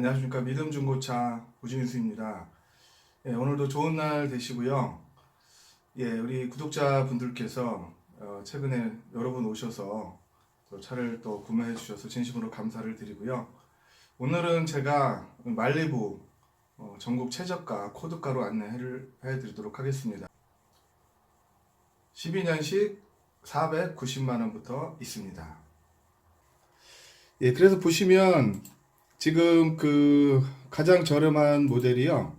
안녕하십니까 믿음 중고차 우진수입니다. 예, 오늘도 좋은 날 되시고요. 예, 우리 구독자 분들께서 어, 최근에 여러 분 오셔서 또 차를 또 구매해 주셔서 진심으로 감사를 드리고요. 오늘은 제가 말리부 어, 전국 최저가 코드가로 안내를 해드리도록 하겠습니다. 12년식 490만 원부터 있습니다. 예, 그래서 보시면 지금 그 가장 저렴한 모델이요.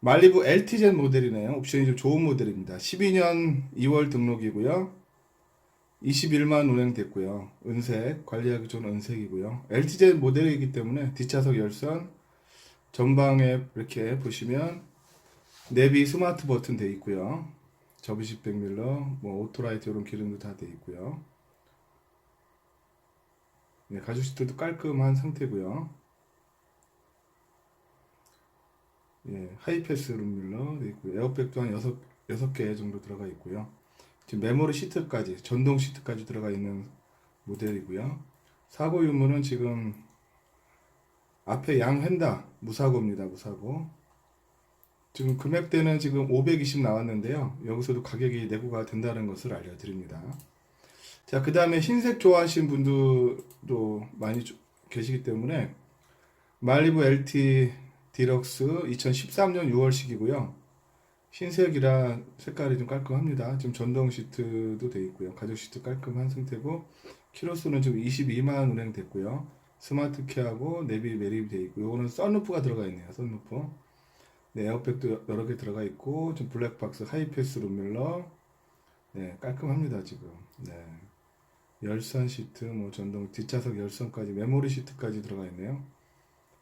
말리부 LTZ 모델이네요. 옵션이 좀 좋은 모델입니다. 12년 2월 등록이고요. 21만 운행됐고요. 은색, 관리하기 좋은 은색이고요. LTZ 모델이기 때문에 뒷좌석 열선, 전방에 이렇게 보시면 내비 스마트 버튼 돼 있고요. 접이식 백밀러, 뭐 오토라이트 이런 기능도 다 돼 있고요. 네, 가죽 시트도 깔끔한 상태고요. 예, 하이패스 룸밀러 돼 있고 에어백도 한 6, 6개 정도 들어가 있고요. 지금 메모리 시트까지 전동 시트까지 들어가 있는 모델이고요. 사고 유무는 지금 앞에 양 휀다 무사고입니다. 무사고. 지금 금액대는 지금 520 나왔는데요. 여기서도 가격이 내고가 된다는 것을 알려드립니다. 자, 그 다음에 흰색 좋아하시는 분들도 많이 조- 계시기 때문에 말리부 LT 디럭스 2013년 6월식이고요. 흰색이라 색깔이 좀 깔끔합니다. 지금 전동 시트도 돼 있고요. 가죽 시트 깔끔한 상태고 키로수는 지금 22만 운행 됐고요. 스마트 키하고 내비 매립이 돼 있고 요거는 썬루프가 들어가 있네요. 썬루프. 네, 에어백도 여러 개 들어가 있고 좀 블랙박스 하이패스 룸밀러 네, 깔끔합니다, 지금. 네. 열선 시트, 뭐 전동 뒷좌석 열선까지 메모리 시트까지 들어가 있네요.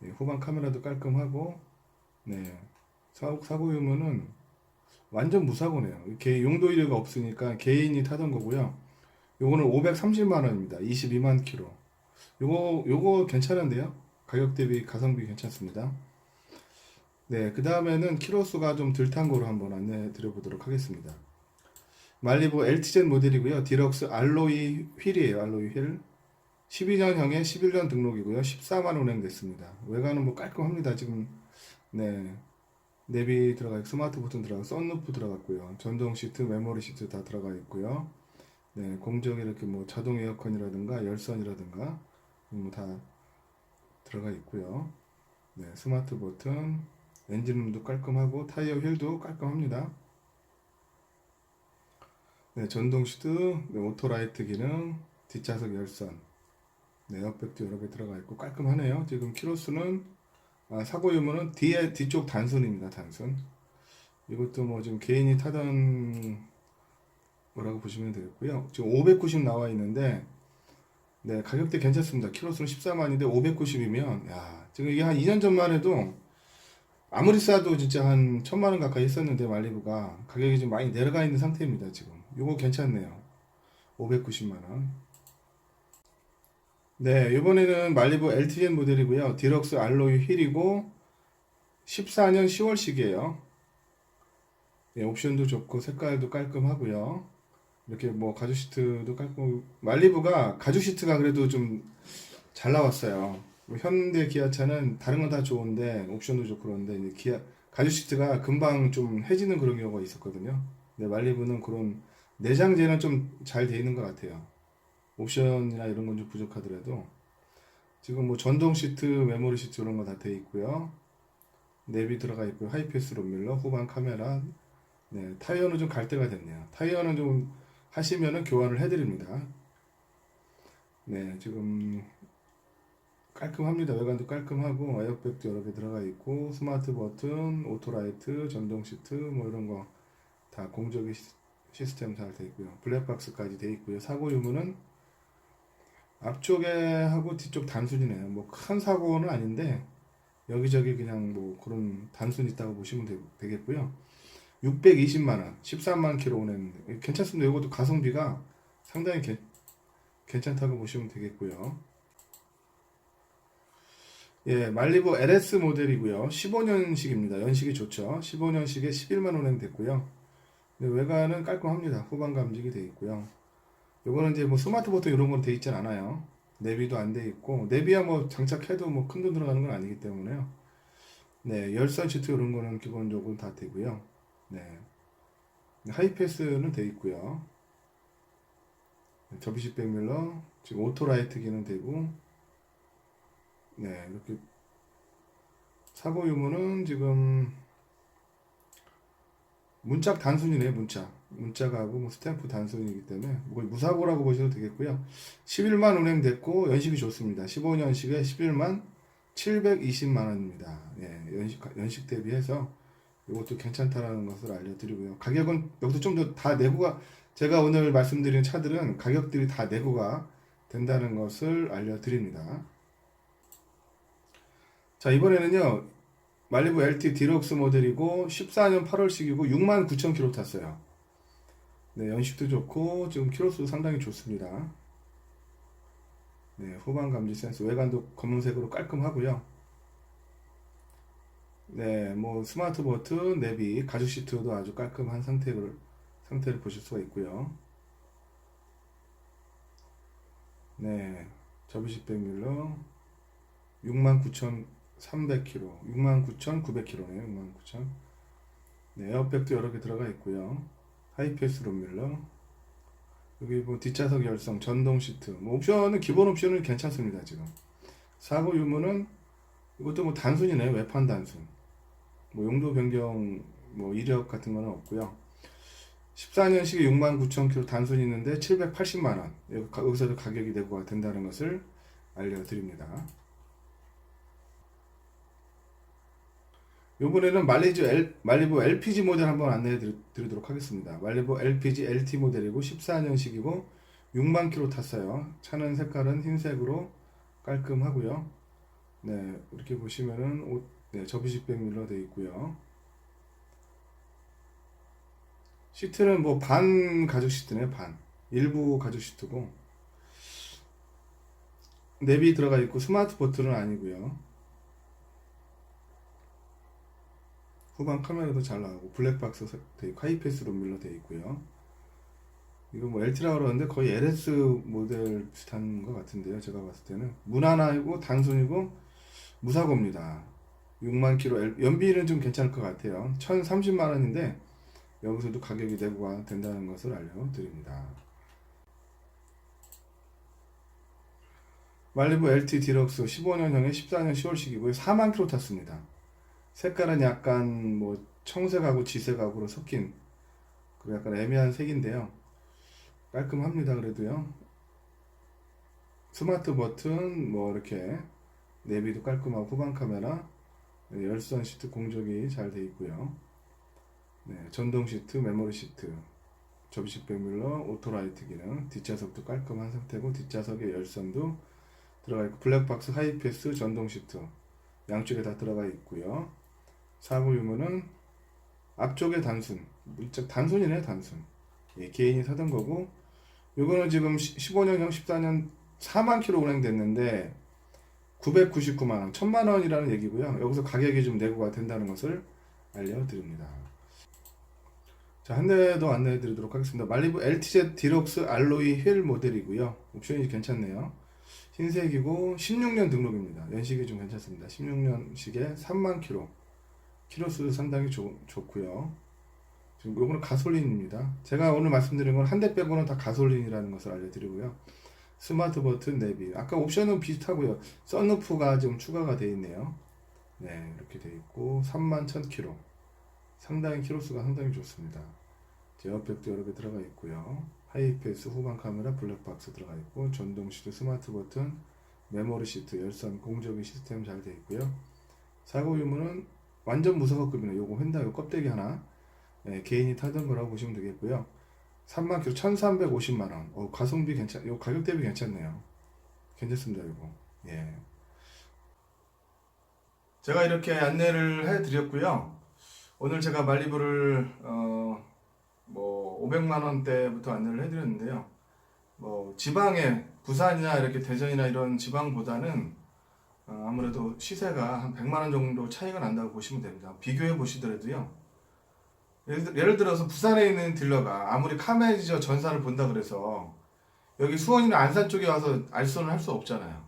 네, 후방 카메라도 깔끔하고, 네 사고 사고 유무는 완전 무사고네요. 이렇게 용도 이료가 없으니까 개인이 타던 거고요. 요거는 530만 원입니다. 22만 킬로. 요거 요거 괜찮은데요? 가격 대비 가성비 괜찮습니다. 네, 그 다음에는 키로수가 좀 덜 탄 거로 한번 안내 드려보도록 하겠습니다. 말리부 LTZ 모델이고요. 디럭스 알로이 휠이에요. 알로이 휠. 12년형에 11년 등록이고요. 14만 운행됐습니다. 외관은 뭐 깔끔합니다. 지금 네 내비 들어가 있고 스마트 버튼 들어가 썬루프 들어갔고요. 전동 시트, 메모리 시트 다 들어가 있고요. 네 공정에 이렇게 뭐 자동 에어컨이라든가 열선이라든가 뭐 다 들어가 있고요. 네 스마트 버튼, 엔진룸도 깔끔하고 타이어 휠도 깔끔합니다. 네, 전동 시트, 네, 오토라이트 기능, 뒷좌석 열선, 네, 에어백도 여러 개 들어가 있고 깔끔하네요. 지금 키로수는 아, 사고 유무는 뒤에 뒤쪽 단순입니다. 단순. 이것도 뭐 지금 개인이 타던 거라고 보시면 되겠고요. 지금 590 나와 있는데 네, 가격대 괜찮습니다. 키로수는 14만인데 590이면 야, 지금 이게 한 2년 전만 해도 아무리 싸도 진짜 한 천만 원 가까이 했었는데 말리부가 가격이 좀 많이 내려가 있는 상태입니다. 지금 요거 괜찮네요. 590만 원. 네, 이번에는 말리부 LTZ 모델이고요. 디럭스 알로이 휠이고 14년 10월식이에요. 네, 옵션도 좋고 색깔도 깔끔하고요. 이렇게 뭐 가죽 시트도 깔끔. 말리부가 가죽 시트가 그래도 좀 잘 나왔어요. 뭐 현대 기아차는 다른 건 다 좋은데 옵션도 좋고 그런데 기아 가죽 시트가 금방 좀 해지는 그런 경우가 있었거든요. 근데 말리부는 그런 내장재는 좀 잘 돼 있는 것 같아요. 옵션이나 이런 건 좀 부족하더라도 지금 뭐 전동 시트, 메모리 시트 이런 거 다 돼 있고요. 내비 들어가 있고요. 하이패스 롬밀러, 후방 카메라. 네, 타이어는 좀 갈 때가 됐네요. 타이어는 좀 하시면은 교환을 해드립니다. 네, 지금 깔끔합니다. 외관도 깔끔하고 에어백도 여러 개 들어가 있고 스마트 버튼, 오토라이트, 전동 시트 뭐 이런 거 다 공조기 시- 시스템 잘 돼 있고요. 블랙박스까지 돼 있고요. 사고 유무는 앞쪽에 하고 뒤쪽 단순이네요. 뭐 큰 사고는 아닌데 여기저기 그냥 뭐 그런 단순 있다고 보시면 되, 되겠고요. 620만 원, 13만 킬로 오냈는데 괜찮습니다. 이것도 가성비가 상당히 개- 괜찮다고 보시면 되겠고요. 예, 말리부 LS 모델이고요. 15년식입니다. 연식이 좋죠. 15년식에 11만 운행 됐고요. 네, 외관은 깔끔합니다. 후방 감지기 되어 있고요. 요거는 이제 뭐 스마트 버튼 이런 건 되어 있진 않아요. 내비도 안돼 있고 내비야 뭐 장착해도 뭐 큰 돈 들어가는 건 아니기 때문에요. 네, 열선 시트 이런 거는 기본적으로 다 되고요. 네. 하이패스는 돼 있고요. 접이식 백밀러 지금 오토라이트 기능 되고 네, 이렇게 사고 유무는 지금 문짝 단순이네 문짝. 문짝하고 뭐 스탬프 단순이기 때문에 뭐 무사고라고 보셔도 되겠고요. 11만 운행됐고 연식이 좋습니다. 15년식에 11만 720만 원입니다. 예, 연식 연식 대비해서 이것도 괜찮다라는 것을 알려드리고요. 가격은 여기서 좀 더 다 내고가 제가 오늘 말씀드린 차들은 가격들이 다 내고가 된다는 것을 알려드립니다. 자 이번에는요 말리부 LT 디럭스 모델이고 14년 8월식이고 6만 9천 킬로 탔어요. 네, 연식도 좋고 지금 킬로수도 상당히 좋습니다. 네, 후방 감지 센서 외관도 검은색으로 깔끔하고요. 네, 뭐 스마트 버튼, 내비, 가죽 시트도 아주 깔끔한 상태를 상태를 보실 수가 있고요. 네, 접이식 백밀러 69,300km, 69,900km네요. 69,000. 네, 에어백도 여러 개 들어가 있고요. 하이패스 롬밀러. 여기 뭐 뒷좌석 열성, 전동 시트. 뭐 옵션은 기본 옵션은 괜찮습니다, 지금. 사고 유무는 이것도 뭐 단순이네요. 외판 단순. 뭐 용도 변경 뭐 이력 같은 거는 없고요. 14년식에 69,000km 단순이 있는데 780만 원. 여기서도 가격이 내고가 된다는 것을 알려 드립니다. 이번에는 말리부, L, 말리부 LPG 모델 한번 안내해 드리- 드리도록 하겠습니다. 말리부 LPG LT 모델이고 14년식이고 6만 킬로 탔어요. 차는 색깔은 흰색으로 깔끔하고요. 네, 이렇게 보시면은 옷, 네, 접이식 백밀러 되어 있고요. 시트는 뭐 반 가죽 시트네, 반. 일부 가죽 시트고. 내비 들어가 있고 스마트 버튼은 아니고요. 후방 카메라도 잘 나오고 블랙박스 돼 있고 하이패스로 밀러 돼 있고요. 이거 뭐 LT라고 그러는데 거의 LS 모델 비슷한 것 같은데요. 제가 봤을 때는 무난하고 단순이고 무사고입니다. 6만 킬로 연비는 좀 괜찮을 것 같아요. 1,030만 원인데 여기서도 가격이 내고가 된다는 것을 알려드립니다. 말리부 LT 디럭스 15년형에 14년 10월식이고요. 4만 킬로 탔습니다. 색깔은 약간 뭐 청색하고 지색하고로 섞인 그 약간 애매한 색인데요. 깔끔합니다. 그래도요. 스마트 버튼 뭐 이렇게 내비도 깔끔하고 후방 카메라 네, 열선 시트 공조기 잘돼 있고요. 네, 전동 시트, 메모리 시트, 접이식 백밀러, 오토라이트 기능, 뒷좌석도 깔끔한 상태고 뒷좌석에 열선도 들어가 있고 블랙박스 하이패스 전동 시트 양쪽에 다 들어가 있고요. 사고 유무는 앞쪽에 단순, 일단 단순이네 단순. 예, 개인이 사던 거고 요거는 지금 15년형 14년 4만 킬로 운행됐는데 999만 원, 1000만 원이라는 얘기고요. 여기서 가격이 좀 내고가 된다는 것을 알려드립니다. 자, 한 대 더 안내해 드리도록 하겠습니다. 말리부 LTZ 디럭스 알로이 휠 모델이고요. 옵션이 괜찮네요. 흰색이고 16년 등록입니다. 연식이 좀 괜찮습니다. 16년식에 3만 킬로. 키로수 상당히 좋, 좋고요. 지금 요거는 가솔린입니다. 제가 오늘 말씀드린 건 한 대 빼고는 다 가솔린이라는 것을 알려드리고요. 스마트 버튼 내비. 아까 옵션은 비슷하고요. 썬루프가 좀 추가가 되어 있네요. 네, 이렇게 되어 있고 3만 1000km. 상당히 키로수가 상당히 좋습니다. 제어백도 여러 개 들어가 있고요. 하이패스 후방 카메라 블랙박스 들어가 있고 전동 시트 스마트 버튼 메모리 시트 열선 공조기 시스템 잘 되어 있고요. 사고 유무는 완전 무사고급이네. 요거 휀다 요 껍데기 하나 예, 개인이 타던 거라고 보시면 되겠고요. 3만 킬로 1,350만 원. 어, 가성비 괜찮. 요 가격 대비 괜찮네요. 괜찮습니다, 이거. 예. 제가 이렇게 안내를 해드렸고요. 오늘 제가 말리부를 어, 뭐 500만 원대부터 안내를 해드렸는데요. 뭐 지방에 부산이나 이렇게 대전이나 이런 지방보다는 어, 아무래도 시세가 한 100만 원 정도 차이가 난다고 보시면 됩니다. 비교해 보시더라도요. 예를, 들어서 부산에 있는 딜러가 아무리 카메지저 전산을 본다 그래서 여기 수원이나 안산 쪽에 와서 알선을 할 수 없잖아요.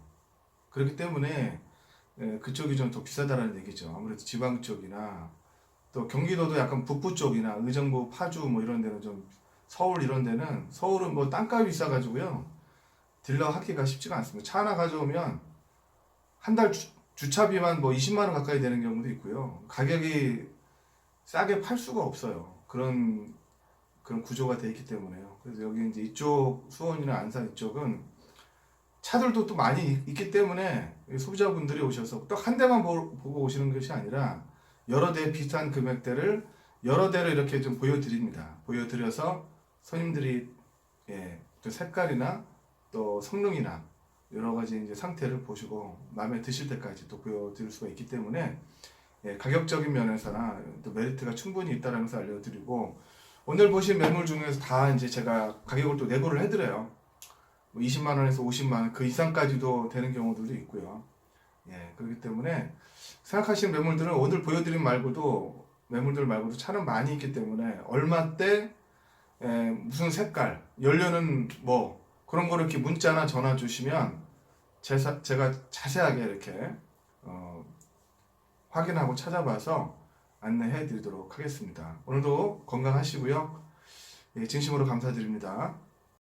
그렇기 때문에 예, 그쪽이 좀 더 비싸다라는 얘기죠. 아무래도 지방 쪽이나 또 경기도도 약간 북부 쪽이나 의정부, 파주 뭐 이런 데는 좀 서울 이런 데는 서울은 뭐 땅값이 비싸가지고요. 딜러 하기가 쉽지가 않습니다. 차 하나 가져오면 한 달 주차비만 뭐 20만 원 가까이 되는 경우도 있고요. 가격이 싸게 팔 수가 없어요. 그런 그런 구조가 돼 있기 때문에요. 그래서 여기 이제 이쪽 수원이나 안산 이쪽은 차들도 또 많이 있- 있기 때문에 소비자분들이 오셔서 딱 한 대만 보- 보고 오시는 것이 아니라 여러 대 비슷한 금액대를 여러 대를 이렇게 좀 보여드립니다. 보여드려서 손님들이 예, 또 색깔이나 또 성능이나 여러 가지 이제 상태를 보시고 마음에 드실 때까지 또 보여드릴 수가 있기 때문에 예, 가격적인 면에서나 또 메리트가 충분히 있다는 것을 알려드리고 오늘 보신 매물 중에서 다 이제 제가 가격을 또 내고를 해드려요. 뭐 20만 원에서 50만 원 그 이상까지도 되는 경우들도 있고요. 예, 그렇기 때문에 생각하시는 매물들은 오늘 보여드린 말고도 매물들 말고도 차는 많이 있기 때문에 얼마때 에, 무슨 색깔 연료는 뭐 그런 거를 이렇게 문자나 전화 주시면 제사, 제가 자세하게 이렇게 어, 확인하고 찾아봐서 안내해 드리도록 하겠습니다. 오늘도 건강하시고요. 예, 진심으로 감사드립니다.